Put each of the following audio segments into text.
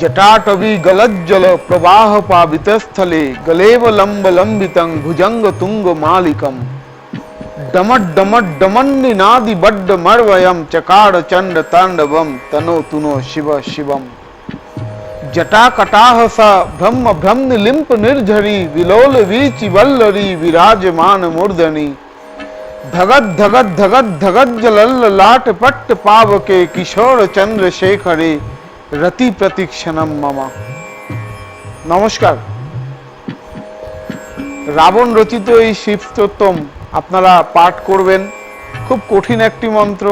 जटाटवी गलज्जल प्रवाह पावितस्थले गलेव लंब लंबितं भुजंग तुंग मालिकम। डमट डमट डमन्निनादि बड्ड मर्वयम चकार चंड तांडवम तनो तुनो शिव शिवम। जटा कटाह सा ब्रह्म ब्रह्म लिंप निर्झरी विलोल वीचि वल्लरी विराजमान मूर्धनि। धगत धगत धगत धगत जलल लाट पट्ट पावके किशोर चंद्र शेखरे রতি প্রতীক্ষণম মামা। নমস্কার। রাবণ রচিত এই শিব স্তোত্তম আপনারা পাঠ করবেন। খুব কঠিন একটি মন্ত্র।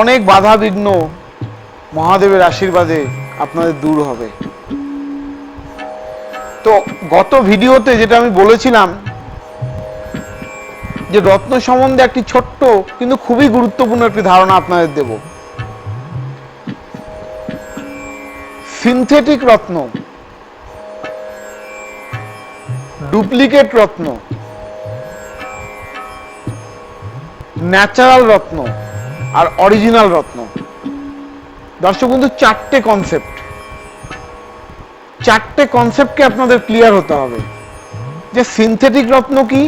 অনেক বাধা বিঘ্ন মহাদেবের আশীর্বাদে আপনাদের দূর হবে। তো গত ভিডিওতে যেটা আমি বলেছিলাম, যে রত্ন সম্বন্ধে একটি ছোট্ট কিন্তু খুবই গুরুত্বপূর্ণ একটি ধারণা আপনাদের দেবো। সিনথেটিক রত্ন। ডুপ্লিকেট রত্ন। ন্যাচারাল রত্ন আর অরিজিনাল রত্ন। দর্শক বন্ধু, চারটে কনসেপ্ট চারটে কনসেপ্টকে আপনাদের ক্লিয়ার হতে হবে। যে সিনথেটিক রত্ন কি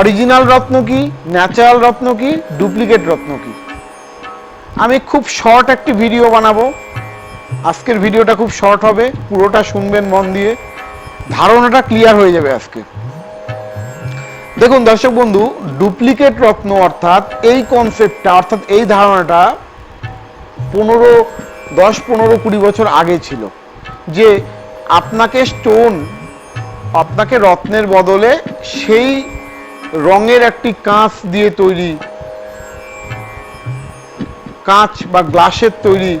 অরিজিনাল রত্ন কি ন্যাচারাল রত্ন কি ডুপ্লিকেট রত্ন কি। আমি খুব শর্ট একটি ভিডিও বানাবো। আজকের ভিডিওটা খুব শর্ট হবে, পুরোটা শুনবেন মন দিয়ে। ধারণাটা ক্লিয়ার হয়ে যাবে আজকে। দেখুন দর্শক বন্ধু ডুপ্লিকেট রত্ন অর্থাৎ এই কনসেপ্টটা অর্থাৎ এই ধারণাটা পনেরো, দশ, পনেরো, কুড়ি বছর আগে ছিল। যে আপনাকে স্টোন আপনাকে রত্নের বদলে সেই রঙের একটি কাঁচ দিয়ে তৈরি, কাঁচ বা গ্লাসের তৈরি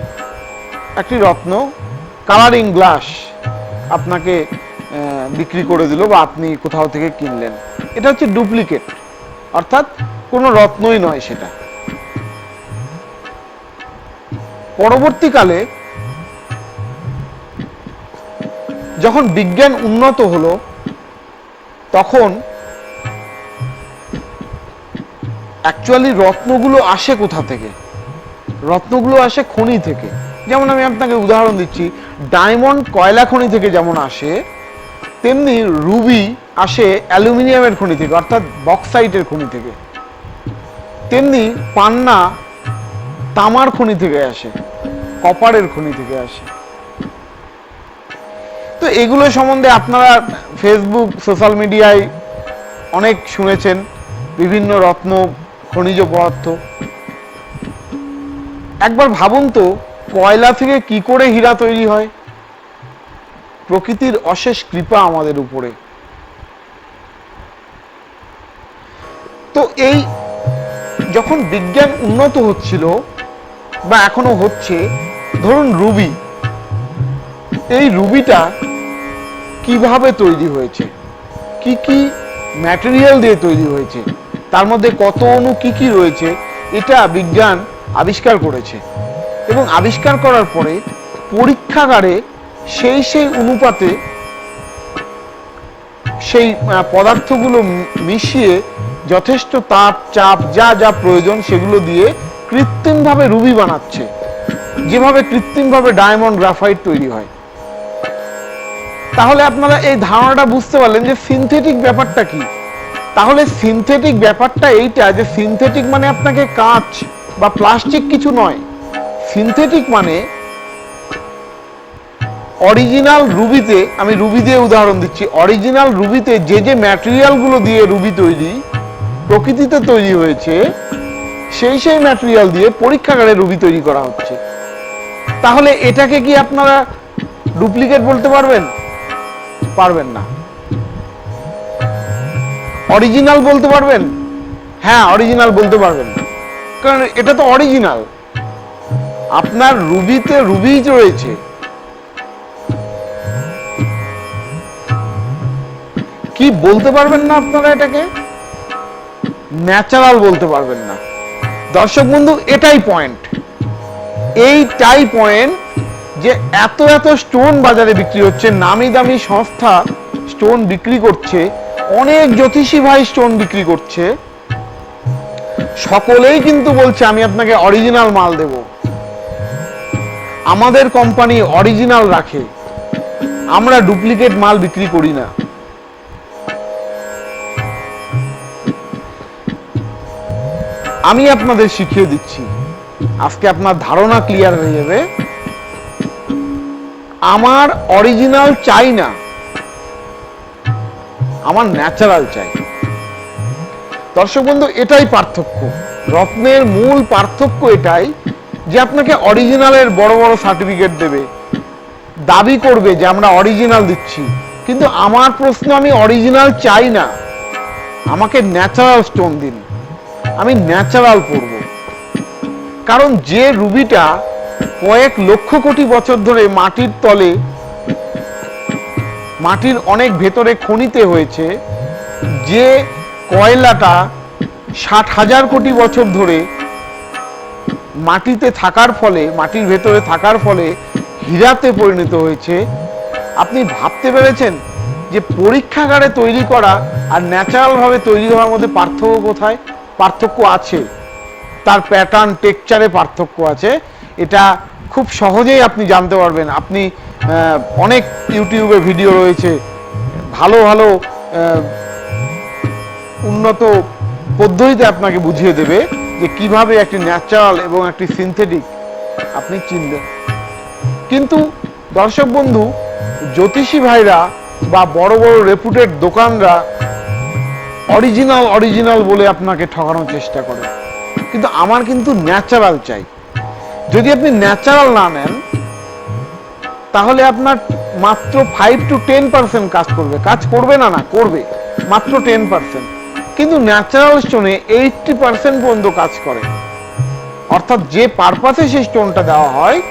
একটি রত্ন, কালারিং গ্লাস আপনাকে বিক্রি করে দিল বা আপনি কোথাও থেকে কিনলেন। এটা হচ্ছে ডুপ্লিকেট, অর্থাৎ কোনো রত্নই নয় সেটা। পরবর্তীকালে যখন বিজ্ঞান উন্নত হলো, তখন অ্যাকচুয়ালি রত্নগুলো আসে কোথা থেকে? রত্নগুলো আসে খনি থেকে। যেমন আমি আপনাকে উদাহরণ দিচ্ছি, ডায়মন্ড কয়লা খনি থেকে যেমন আসে, তেমনি রুবি আসে অ্যালুমিনিয়ামের খনি থেকে, অর্থাৎ বক্সাইটের খনি থেকে। তেমনি পান্না তামার খনি থেকে আসে, কপারের খনি থেকে আসে। তো এগুলো সম্বন্ধে আপনারা ফেসবুক, সোশ্যাল মিডিয়ায় অনেক শুনেছেন, বিভিন্ন রত্ন, খনিজ পদার্থ। একবার ভাবুন তো কয়লা থেকে কি করে হীরা তৈরি হয়? প্রকৃতির অশেষ কৃপা আমাদের উপরে। তো এই যখন বিজ্ঞান উন্নত হচ্ছিল, বা এখনও হচ্ছে, ধরুন রুবি। এই রুবিটা কীভাবে তৈরি হয়েছে? কি কি ম্যাটেরিয়াল দিয়ে তৈরি হয়েছে? তার মধ্যে কত অণু কি কি রয়েছে? এটা বিজ্ঞান আবিষ্কার করেছে। এবং আবিষ্কার করার পরে পরীক্ষাগারে সেই সেই অনুপাতে সেই পদার্থগুলো মিশিয়ে যথেষ্ট তাপ, চাপ, যা যা প্রয়োজন সেগুলো দিয়ে কৃত্রিমভাবে রুবি বানাচ্ছে। যেভাবে কৃত্রিমভাবে ডায়মন্ড গ্রাফাইট তৈরি হয়। তাহলে আপনারা এই ধারণাটা বুঝতে পারলেন যে সিনথেটিক ব্যাপারটা কি? তাহলে সিনথেটিক ব্যাপারটা এইটা যে সিনথেটিক মানে আপনাকে কাঁচ বা প্লাস্টিক কিছু নয়। সিনথেটিক মানে অরিজিনাল রুবিতে আমি রুবি দিয়ে উদাহরণ দিচ্ছি অরিজিনাল রুবিতে যে যে ম্যাটেরিয়ালগুলো দিয়ে রুবি তৈরি, প্রকৃতিতে তৈরি হয়েছে, সেই সেই ম্যাটেরিয়াল দিয়ে পরীক্ষাগারে রুবি তৈরি করা হচ্ছে। তাহলে এটাকে কি আপনারা ডুপ্লিকেট বলতে পারবেন? পারবেন না। অরিজিনাল বলতে পারবেন? হ্যাঁ অরিজিনাল বলতে পারবেন। কারণ এটা তো অরিজিনাল আপনার রুবিতে রুবি রয়েছে। কি বলতে পারবেন না আপনারা এটাকে? ন্যাচারাল বলতে পারবেন না। দর্শক বন্ধু, এটাই পয়েন্ট এইটাই পয়েন্ট যে এত এত স্টোন বাজারে বিক্রি হচ্ছে, নামি দামি সংস্থা স্টোন বিক্রি করছে, অনেক জ্যোতিষী ভাই স্টোন বিক্রি করছে। সকলেই কিন্তু বলছে, আমি আপনাকে অরিজিনাল মাল দেব। আমাদের কোম্পানি অরিজিনাল রাখে। আমরা ডুপ্লিকেট মাল বিক্রি করি না। আমি আপনাদের শিখিয়ে দিচ্ছি। আজকে আপনার ধারণা ক্লিয়ার হয়ে যাবে। আমার অরিজিনাল চাই না। আমার ন্যাচারাল চাই। দর্শক বন্ধু, এটাই পার্থক্য। রত্নের মূল পার্থক্য এটাই যে আপনাকে অরিজিনালের বড় বড় সার্টিফিকেট দেবে। দাবি করবে যে আমরা অরিজিনাল দিচ্ছি। কিন্তু আমার প্রশ্ন, আমি অরিজিনাল চাই না। আমাকে ন্যাচারাল স্টোন দিন। আমি ন্যাচারাল পড়ব। কারণ যে রুবিটা কয়েক লক্ষ কোটি বছর ধরে মাটির তলে, মাটির অনেক ভেতরে খনিতে হয়েছে, যে কয়লাটা ষাট হাজার কোটি বছর ধরে মাটিতে থাকার ফলে, মাটির ভেতরে থাকার ফলে হীরাতে পরিণত হয়েছে। আপনি ভাবতে পেরেছেন যে পরীক্ষাগারে তৈরি করা আর ন্যাচারালভাবে তৈরি হওয়ার মধ্যে পার্থক্য কোথায়? পার্থক্য আছে। তার প্যাটার্ন টেকচারে পার্থক্য আছে। এটা খুব সহজেই আপনি জানতে পারবেন। আপনি অনেক ইউটিউবে ভিডিও রয়েছে। ভালো ভালো উন্নত পদ্ধতিতে আপনাকে বুঝিয়ে দেবে। যে কীভাবে একটি ন্যাচারাল এবং একটি সিনথেটিক আপনি চিনবেন। কিন্তু দর্শক বন্ধু, জ্যোতিষী ভাইরা বা বড় বড় রেপুটেড দোকানরা অরিজিনাল অরিজিনাল বলে আপনাকে ঠকানোর চেষ্টা করে। কিন্তু আমার কিন্তু ন্যাচারাল চাই। যদি আপনি ন্যাচারাল না নেন, তাহলে আপনার মাত্র ফাইভ টু টেন পার্সেন্ট কাজ করবে। কাজ করবে না না, করবে। মাত্র টেন পার্সেন্ট কিন্তু ন্যাচারাল স্টোনে এইটটি পার্সেন্ট পর্যন্ত কাজ করে। অর্থাৎ যে পারপাসে সেই স্টোনটা দেওয়া হয়,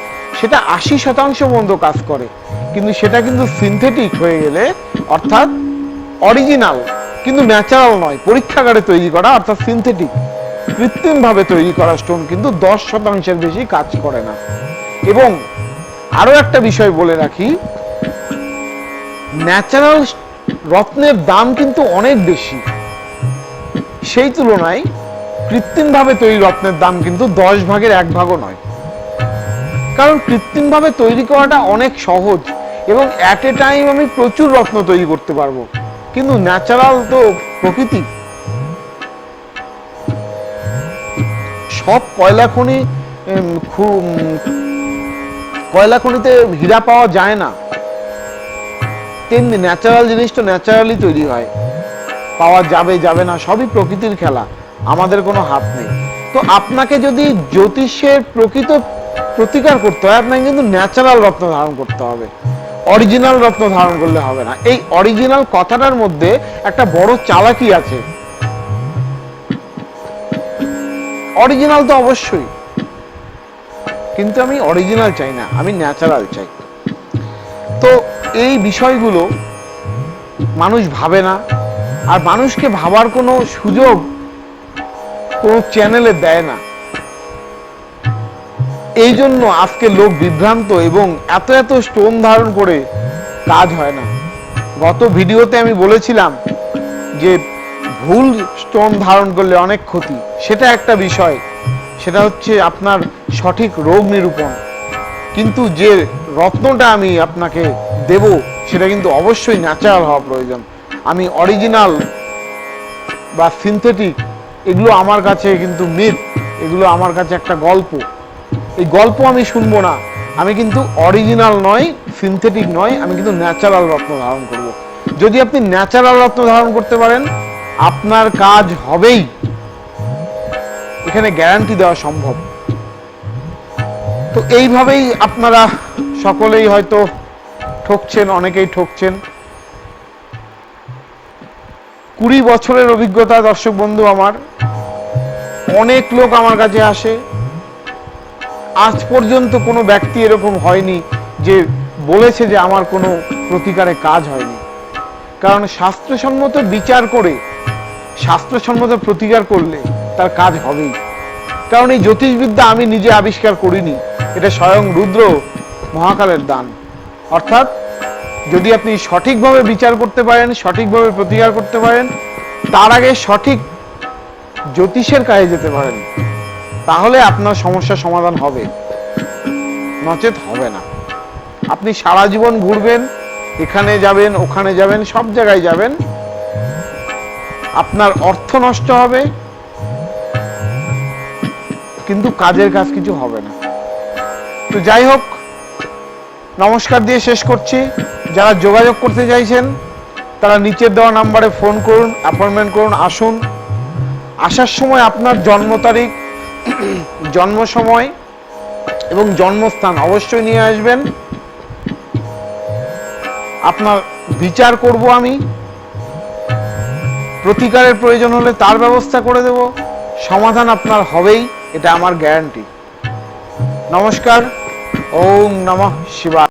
সেটা আশি শতাংশ পর্যন্ত কাজ করে। কিন্তু সেটা কিন্তু সিনথেটিক হয়ে গেলে, অর্থাৎ অরিজিনাল কিন্তু ন্যাচারাল নয়। পরীক্ষাগারে তৈরি করা, অর্থাৎ সিনথেটিক কৃত্রিমভাবে তৈরি করা স্টোন কিন্তু দশ শতাংশের বেশি কাজ করে না। এবং আরও একটা বিষয় বলে রাখি ন্যাচারাল রত্নের দাম কিন্তু অনেক বেশি। সেই তুলনায় কৃত্রিমভাবে তৈরি রত্নের দাম কিন্তু দশ ভাগের এক ভাগও নয়। কারণ কৃত্রিমভাবে তৈরি করাটা অনেক সহজ এবং অ্যাট এ টাইম আমি প্রচুর রত্ন তৈরি করতে পারব। কিন্তু ন্যাচারাল তো প্রকৃতি। সব কয়লা খনি কয়লা খনিতে হীরা পাওয়া যায় না। তেমনি ন্যাচারাল জিনিসটা ন্যাচারালি তৈরি হয়। পাওয়া যাবে যাবে না, সবই প্রকৃতির খেলা। আমাদের কোনো হাত নেই। তো আপনাকে যদি জ্যোতিষের প্রকৃত প্রতিকার করতে হয়, আপনাকে কিন্তু ন্যাচারাল রত্ন ধারণ করতে হবে। অরিজিনাল রত্ন ধারণ করলে হবে না। এই অরিজিনাল কথাটার মধ্যে একটা বড় চালাকি আছে। অরিজিনাল তো অবশ্যই। কিন্তু আমি অরিজিনাল চাই না, আমি ন্যাচারাল চাই। তো এই বিষয়গুলো মানুষ ভাবে না। আর মানুষকে ভাবার কোনো সুযোগ কোনো চ্যানেলে দেয় না। এই জন্য আজকে লোক বিভ্রান্ত এবং এত এত স্টোন ধারণ করে কাজ হয় না। গত ভিডিওতে আমি বলেছিলাম যে ভুল স্টোন ধারণ করলে অনেক ক্ষতি। সেটা একটা বিষয়। সেটা হচ্ছে আপনার সঠিক রোগ নিরূপণ। কিন্তু যে রত্নটা আমি আপনাকে দেব, সেটা কিন্তু অবশ্যই ন্যাচারাল হওয়া প্রয়োজন। আমি অরিজিনাল বা সিনথেটিক এগুলো আমার কাছে কিন্তু মিথ এগুলো আমার কাছে একটা গল্প। এই গল্প আমি শুনব না। আমি কিন্তু অরিজিনাল নয় সিনথেটিক নয়, আমি কিন্তু ন্যাচারাল রত্ন ধারণ করব। যদি আপনি ন্যাচারাল রত্ন ধারণ করতে পারেন, আপনার কাজ হবেই। এখানে গ্যারান্টি দেওয়া সম্ভব। তো এইভাবেই আপনারা সকলেই হয়তো ঠকছেন, অনেকেই ঠকছেন। কুড়ি বছরের অভিজ্ঞতা, দর্শক বন্ধু আমার। অনেক লোক আমার কাছে আসে। আজ পর্যন্ত কোনো ব্যক্তি এরকম হয়নি যে বলেছে যে আমার কোনো প্রতিকারে কাজ হয়নি। কারণ শাস্ত্রসম্মত বিচার করে, শাস্ত্রসম্মত প্রতিকার করলে তার কাজ হবেই। কারণ এই জ্যোতিষবিদ্যা আমি নিজে আবিষ্কার করিনি। এটা স্বয়ং রুদ্র মহাকালের দান। অর্থাৎ যদি আপনি সঠিকভাবে বিচার করতে পারেন, সঠিকভাবে প্রতিকার করতে পারেন, তার আগে সঠিক জ্যোতিষের কাজে যেতে পারেন, তাহলে আপনার সমস্যার সমাধান হবে। নচেত হবে না। আপনি সারা জীবন ঘুরবেন, এখানে যাবেন, ওখানে যাবেন, সব জায়গায় যাবেন। আপনার অর্থ নষ্ট হবে, কিন্তু কাজের কাজ কিছু হবে না। তো যাই হোক নমস্কার দিয়ে শেষ করছি। যারা যোগাযোগ করতে চাইছেন, তারা নিচের দেওয়া নাম্বারে ফোন করুন, অ্যাপয়েন্টমেন্ট করুন, আসুন। আসার সময় আপনার জন্ম তারিখ, জন্ম সময় এবং জন্মস্থান অবশ্যই নিয়ে আসবেন। আপনার বিচার করব আমি। প্রতিকারের প্রয়োজন হলে তার ব্যবস্থা করে দেব। সমাধান আপনার হবেই, এটা আমার গ্যারান্টি নমস্কার। ওম নমঃ শিবায়।